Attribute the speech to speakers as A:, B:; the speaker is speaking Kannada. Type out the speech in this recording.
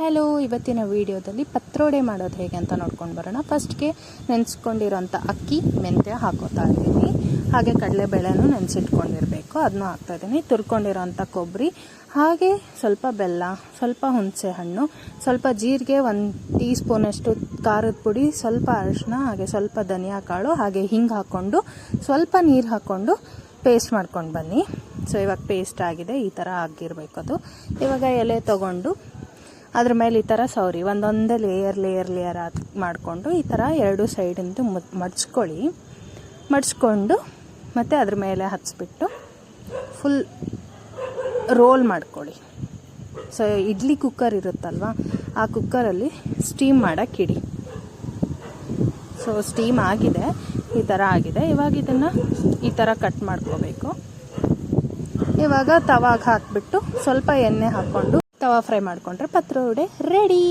A: ಹಲೋ, ಇವತ್ತಿನ ವಿಡಿಯೋದಲ್ಲಿ ಪತ್ರೋಡೆ ಮಾಡೋದು ಹೇಗೆ ಅಂತ ನೋಡ್ಕೊಂಡು ಬರೋಣ. ಫಸ್ಟ್ಗೆ ನೆನೆಸ್ಕೊಂಡಿರೋಂಥ ಅಕ್ಕಿ ಮೆಂತ್ಯ ಹಾಕೋತಾ ಇದ್ದೀನಿ. ಹಾಗೆ ಕಡಲೆಬೇಳೆನೂ ನೆನೆಸಿಟ್ಕೊಂಡಿರಬೇಕು. ಅದನ್ನ ಹಾಕ್ತಾ ಇದ್ದೀನಿ. ತುರ್ಕೊಂಡಿರೋಂಥ ಕೊಬ್ಬರಿ, ಹಾಗೆ ಸ್ವಲ್ಪ ಬೆಲ್ಲ, ಸ್ವಲ್ಪ ಹುಣಸೆ ಹಣ್ಣು ಸ್ವಲ್ಪ ಜೀರಿಗೆ ಒಂದು ಟೀ ಸ್ಪೂನಷ್ಟು ಖಾರದ ಪುಡಿ, ಸ್ವಲ್ಪ ಅರಿಶಿನ ಹಾಗೆ ಸ್ವಲ್ಪ ಧನಿಯಾ ಕಾಳು, ಹಾಗೆ ಹಿಂಗೆ ಹಾಕ್ಕೊಂಡು ಸ್ವಲ್ಪ ನೀರು ಹಾಕ್ಕೊಂಡು ಪೇಸ್ಟ್ ಮಾಡ್ಕೊಂಡು ಬನ್ನಿ. ಸೊ ಇವಾಗ ಪೇಸ್ಟ್ ಆಗಿದೆ. ಈ ಥರ ಆಗಿರಬೇಕು ಅದು. ಇವಾಗ ಎಲೆ ತೊಗೊಂಡು ಅದ್ರ ಮೇಲೆ ಈ ಥರ ಸೌರಿ ಒಂದೊಂದೇ ಲೇಯರ್ ಲೇಯರ್ ಲೇಯರ್ ಆದ ಮಾಡಿಕೊಂಡು ಈ ಥರ ಎರಡು ಸೈಡಿಂದ ಮಡ್ಚ್ಕೊಳ್ಳಿ. ಮಡ್ಚ್ಕೊಂಡು ಮತ್ತು ಅದ್ರ ಮೇಲೆ ಹಚ್ಚಿಬಿಟ್ಟು ಫುಲ್ ರೋಲ್ ಮಾಡ್ಕೊಳ್ಳಿ. ಸೊ ಇಡ್ಲಿ ಕುಕ್ಕರ್ ಇರುತ್ತಲ್ವ, ಆ ಕುಕ್ಕರಲ್ಲಿ ಸ್ಟೀಮ್ ಮಾಡೋಕ್ಕೆ ಇಡಿ. ಸೊ ಸ್ಟೀಮ್ ಆಗಿದೆ, ಈ ಥರ ಆಗಿದೆ. ಇವಾಗ ಇದನ್ನು ಈ ಥರ ಕಟ್ ಮಾಡ್ಕೋಬೇಕು. ಇವಾಗ ತವಾಗ ಹಾಕ್ಬಿಟ್ಟು ಸ್ವಲ್ಪ ಎಣ್ಣೆ ಹಾಕ್ಕೊಂಡು ತವಾ ಫ್ರೈ ಮಾಡಿಕೊಂಡ್ರೆ ಪತ್ರೋಡೆ ರೆಡಿ